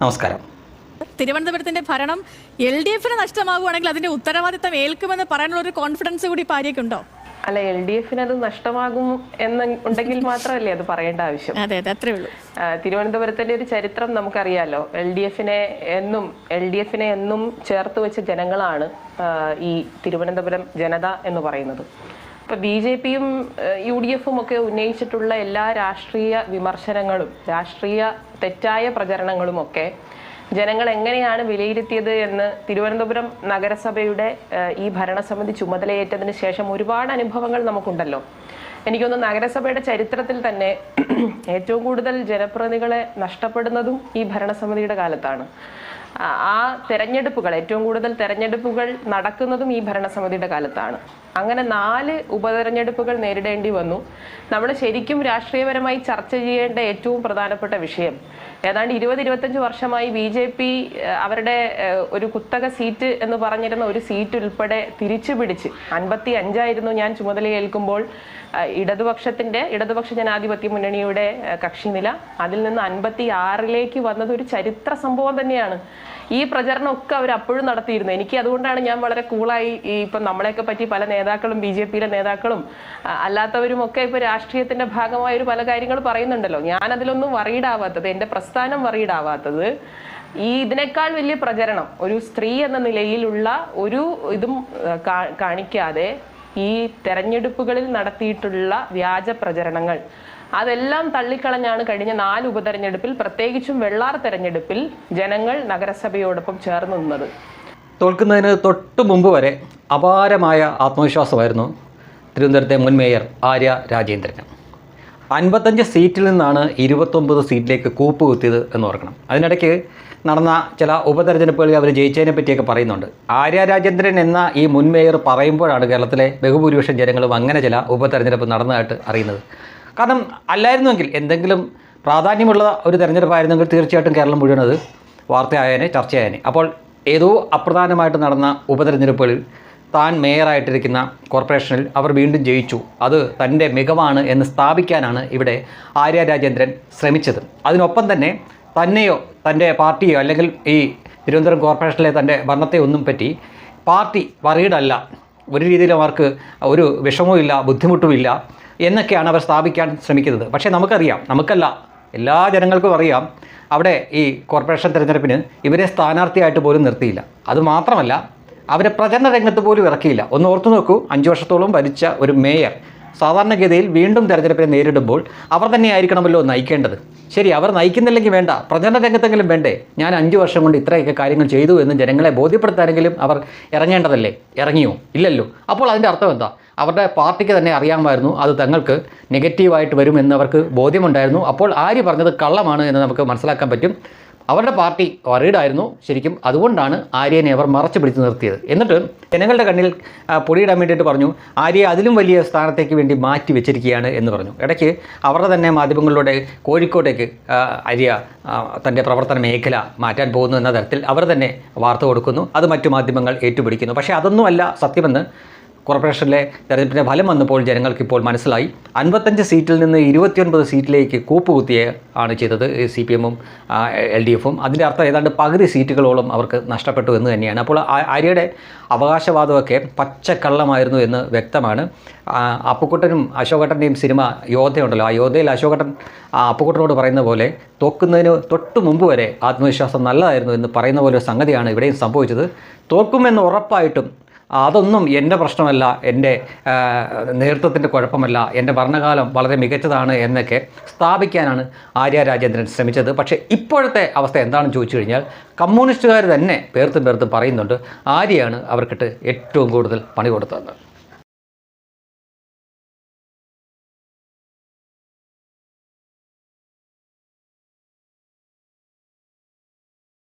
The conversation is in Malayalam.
നമസ്കാരം. തിരുവനന്തപുരത്തിന്റെ ഭരണം എൽ ഡി എഫിന് നഷ്ടമാകുകയാണെങ്കിൽ അതിന്റെ ഉത്തരവാദിത്തം ഏൽക്കുമെന്ന് പറയാനുള്ള ഒരു കോൺഫിഡൻസ് കൂടി പാര്യക്കുണ്ടോ? അല്ല എൽ ഡി എഫിന് അത് നഷ്ടമാകും എന്ന് ഉണ്ടെങ്കിൽ മാത്രമല്ലേ അത് പറയേണ്ട ആവശ്യം. അതെ അതെ അത്രേ ഉള്ളൂ. തിരുവനന്തപുരത്തിന്റെ ഒരു ചരിത്രം നമുക്കറിയാലോ. എൽ ഡി എഫിനെ എന്നും എൽ ഡി എഫിനെ എന്നും ചേർത്ത് വെച്ച ജനങ്ങളാണ് ഈ തിരുവനന്തപുരം ജനത എന്ന് പറയുന്നത്. ഇപ്പൊ ബി ജെ പിയും യു ഡി എഫും ഒക്കെ ഉന്നയിച്ചിട്ടുള്ള എല്ലാ രാഷ്ട്രീയ വിമർശനങ്ങളും രാഷ്ട്രീയ തെറ്റായ പ്രചരണങ്ങളും ഒക്കെ ജനങ്ങൾ എങ്ങനെയാണ് വിലയിരുത്തിയത് എന്ന് തിരുവനന്തപുരം നഗരസഭയുടെ ഈ ഭരണസമിതി ചുമതലയേറ്റതിന് ശേഷം ഒരുപാട് അനുഭവങ്ങൾ നമുക്കുണ്ടല്ലോ. എനിക്കൊന്ന് നഗരസഭയുടെ ചരിത്രത്തിൽ തന്നെ ഏറ്റവും കൂടുതൽ ജനപ്രതിനിധികളെ നഷ്ടപ്പെടുന്നതും ഈ ഭരണസമിതിയുടെ കാലത്താണ്. ആ- തെരഞ്ഞെടുപ്പുകൾ ഏറ്റവും കൂടുതൽ തെരഞ്ഞെടുപ്പുകൾ നടക്കുന്നതും ഈ ഭരണസമിതിയുടെ കാലത്താണ്. അങ്ങനെ നാല് ഉപതെരഞ്ഞെടുപ്പുകൾ നേരിടേണ്ടി വന്നു. നമ്മൾ ശരിക്കും രാഷ്ട്രീയപരമായി ചർച്ച ചെയ്യേണ്ട ഏറ്റവും പ്രധാനപ്പെട്ട വിഷയം ഏതാണ്ട് ഇരുപത് ഇരുപത്തഞ്ച് വർഷമായി ബി ജെ പി അവരുടെ ഒരു കുത്തക സീറ്റ് എന്ന് പറഞ്ഞിരുന്ന ഒരു സീറ്റ് ഉൾപ്പെടെ തിരിച്ചു പിടിച്ച് അൻപത്തി അഞ്ചായിരുന്നു ഞാൻ ചുമതലയേൽക്കുമ്പോൾ ഇടതുപക്ഷത്തിന്റെ ഇടതുപക്ഷ ജനാധിപത്യ മുന്നണിയുടെ കക്ഷിനില. അതിൽ നിന്ന് അൻപത്തി ആറിലേക്ക് വന്നത് ഒരു ചരിത്ര സംഭവം തന്നെയാണ്. ഈ പ്രചരണമൊക്കെ അവർ അപ്പോഴും നടത്തിയിരുന്നു. എനിക്ക് അതുകൊണ്ടാണ് ഞാൻ വളരെ കൂളായി ഈ ഇപ്പം നമ്മളെയൊക്കെ പറ്റി പല നേതാക്കളും ബി ജെ പിയിലെ നേതാക്കളും അല്ലാത്തവരും ഒക്കെ ഇപ്പൊ രാഷ്ട്രീയത്തിന്റെ ഭാഗമായ ഒരു പല കാര്യങ്ങൾ പറയുന്നുണ്ടല്ലോ. ഞാൻ അതിലൊന്നും വറീഡാവാത്തത് എന്റെ പ്രസ്ഥാനം വറീഡാവാത്തത് ഈ ഇതിനേക്കാൾ വലിയ പ്രചരണം ഒരു സ്ത്രീ എന്ന നിലയിലുള്ള ഒരു ഇതും കാണിക്കാതെ ഈ തെരഞ്ഞെടുപ്പുകളിൽ നടത്തിയിട്ടുള്ള വ്യാജ പ്രചരണങ്ങൾ അതെല്ലാം തള്ളിക്കളഞ്ഞാണ് കഴിഞ്ഞ നാല് ഉപതെരഞ്ഞെടുപ്പിൽ പ്രത്യേകിച്ചും വെള്ളാർ തെരഞ്ഞെടുപ്പിൽ ജനങ്ങൾ നഗരസഭയോടൊപ്പം ചേർന്നു നിന്നത്. തോൽക്കുന്നതിന് തൊട്ട് മുമ്പ് വരെ അപാരമായ ആത്മവിശ്വാസമായിരുന്നു തിരുവനന്തപുരത്തെ മുൻ മേയർ ആര്യ രാജേന്ദ്രന് അൻപത്തഞ്ച് സീറ്റിൽ നിന്നാണ് ഇരുപത്തൊമ്പത് സീറ്റിലേക്ക് കൂപ്പ് കുത്തിയത് എന്ന് ഓർക്കണം. അതിനിടയ്ക്ക് നടന്ന ചില ഉപതെരഞ്ഞെടുപ്പുകളിൽ അവർ ജയിച്ചതിനെ പറ്റിയൊക്കെ പറയുന്നുണ്ട്. ആര്യ രാജേന്ദ്രൻ എന്ന ഈ മുൻ മേയർ പറയുമ്പോഴാണ് കേരളത്തിലെ ബഹുഭൂരിപക്ഷം ജനങ്ങളും അങ്ങനെ ചില ഉപതെരഞ്ഞെടുപ്പ് നടന്നതായിട്ട് അറിയുന്നത്. കാരണം അല്ലായിരുന്നുവെങ്കിൽ എന്തെങ്കിലും പ്രാധാന്യമുള്ള ഒരു തെരഞ്ഞെടുപ്പായിരുന്നെങ്കിൽ തീർച്ചയായിട്ടും കേരളം മുഴുവൻ അത് വാർത്തയായേനെ ചർച്ചയായേനെ. അപ്പോൾ ഏതോ അപ്രധാനമായിട്ട് നടന്ന ഉപതെരഞ്ഞെടുപ്പുകളിൽ താൻ മേയറായിട്ടിരിക്കുന്ന കോർപ്പറേഷനിൽ അവർ വീണ്ടും ജയിച്ചു. അത് തന്റെ മികവാണ് എന്ന് സ്ഥാപിക്കാനാണ് ഇവിടെ ആര്യ രാജേന്ദ്രൻ ശ്രമിച്ചത്. അതിനൊപ്പം തന്നെ തന്നെയോ തന്റെ പാർട്ടിയോ അല്ലെങ്കിൽ ഈ തിരുവനന്തപുരം കോർപ്പറേഷനിലെ തന്റെ ഭരണത്തെ ഒന്നും പറ്റി പാർട്ടി വറീഡല്ല ഒരു രീതിയിലും അവർക്ക് ഒരു വിഷമവും ഇല്ല ബുദ്ധിമുട്ടുമില്ല എന്നൊക്കെയാണ് അവർ സ്ഥാപിക്കാൻ ശ്രമിക്കുന്നത്. പക്ഷേ നമുക്കറിയാം നമുക്കല്ല എല്ലാ ജനങ്ങൾക്കും അറിയാം അവിടെ ഈ കോർപ്പറേഷൻ തിരഞ്ഞെടുപ്പിന് ഇവരെ സ്ഥാനാർത്ഥിയായിട്ട് പോലും നിർത്തിയില്ല. അത് മാത്രമല്ല അവരെ പ്രചരണ രംഗത്ത് പോലും ഇറക്കിയില്ല. ഒന്ന് ഓർത്തു നോക്കൂ അഞ്ച് വർഷത്തോളം ഭരിച്ച ഒരു മേയർ സാധാരണഗതിയിൽ വീണ്ടും തെരഞ്ഞെടുപ്പിനെ നേരിടുമ്പോൾ അവർ തന്നെയായിരിക്കണമല്ലോ നയിക്കേണ്ടത്. ശരി അവർ നയിക്കുന്നില്ലെങ്കിൽ വേണ്ട പ്രചരണ രംഗത്തെങ്കിലും വേണ്ടേ? ഞാൻ അഞ്ച് വർഷം കൊണ്ട് ഇത്രയൊക്കെ കാര്യങ്ങൾ ചെയ്തു എന്ന് ജനങ്ങളെ ബോധ്യപ്പെടുത്താനെങ്കിലും അവർ ഇറങ്ങേണ്ടതല്ലേ? ഇറങ്ങിയോ? ഇല്ലല്ലോ. അപ്പോൾ അതിന്റെ അർത്ഥം എന്താ? അവരുടെ പാർട്ടിക്ക് തന്നെ അറിയാമായിരുന്നു അത് തങ്ങൾക്ക് നെഗറ്റീവായിട്ട് വരുമെന്ന് അവർക്ക് ബോധ്യമുണ്ടായിരുന്നു. അപ്പോൾ ആര് പറഞ്ഞത് കള്ളമാണ് എന്ന് നമുക്ക് മനസ്സിലാക്കാൻ പറ്റും. അവരുടെ പാർട്ടി വറീഡായിരുന്നു ശരിക്കും. അതുകൊണ്ടാണ് ആര്യനെ അവർ മറച്ചു പിടിച്ച് നിർത്തിയത്. എന്നിട്ട് ജനങ്ങളുടെ കണ്ണിൽ പൊടിയിടാൻ വേണ്ടിയിട്ട് പറഞ്ഞു ആര്യ അതിലും വലിയ സ്ഥാനത്തേക്ക് വേണ്ടി മാറ്റി വെച്ചിരിക്കുകയാണ് എന്ന് പറഞ്ഞു. ഇടയ്ക്ക് അവരുടെ തന്നെ മാധ്യമങ്ങളിലൂടെ കോഴിക്കോട്ടേക്ക് ആര്യ തന്റെ പ്രവർത്തന മേഖല മാറ്റാൻ പോകുന്നു എന്ന തരത്തിൽ അവർ തന്നെ വാർത്ത കൊടുക്കുന്നു. അത് മറ്റു മാധ്യമങ്ങൾ ഏറ്റുപിടിക്കുന്നു. പക്ഷേ അതൊന്നുമല്ല സത്യമെന്ന് കോർപ്പറേഷനിലെ തെരഞ്ഞെടുപ്പിന്റെ ഫലം വന്നപ്പോൾ ജനങ്ങൾക്കിപ്പോൾ മനസ്സിലായി. അൻപത്തഞ്ച് സീറ്റിൽ നിന്ന് ഇരുപത്തിയൊൻപത് സീറ്റിലേക്ക് കൂപ്പുകുത്തിയ ആണ് ചെയ്തത് സി പി എമ്മും എൽ ഡി എഫും. അതിന്റെ അർത്ഥം ഏതാണ്ട് പകുതി സീറ്റുകളോളം അവർക്ക് നഷ്ടപ്പെട്ടു എന്ന് തന്നെയാണ്. അപ്പോൾ ആര്യയുടെ അവകാശവാദമൊക്കെ പച്ചക്കള്ളമായിരുന്നു എന്ന് വ്യക്തമാണ്. അപ്പുക്കുട്ടനും അശോകട്ടന്റെയും സിനിമ യോധയുണ്ടല്ലോ ആ യോധയിൽ അശോകട്ടൻ അപ്പുക്കുട്ടനോട് പറയുന്ന പോലെ തോക്കുന്നതിന് തൊട്ട് മുമ്പ് വരെ ആത്മവിശ്വാസം നല്ലതായിരുന്നു എന്ന് പറയുന്ന പോലെ ഒരു സംഗതിയാണ് ഇവിടെയും സംഭവിച്ചത്. തോക്കുമെന്ന് ഉറപ്പായിട്ടും അതൊന്നും എന്റെ പ്രശ്നമല്ല എന്റെ നേതൃത്വത്തിന്റെ കുഴപ്പമല്ല എന്റെ ഭരണകാലം വളരെ മികച്ചതാണ് എന്നൊക്കെ സ്ഥാപിക്കാനാണ് ആര്യ രാജേന്ദ്രൻ ശ്രമിച്ചത്. പക്ഷേ ഇപ്പോഴത്തെ അവസ്ഥ എന്താണെന്ന് ചോദിച്ചു കഴിഞ്ഞാൽ കമ്മ്യൂണിസ്റ്റുകാർ തന്നെ പേർത്തും പേർത്തും പറയുന്നുണ്ട് ആര്യയാണ് അവർക്കിട്ട് ഏറ്റവും കൂടുതൽ പണി കൊടുത്തത്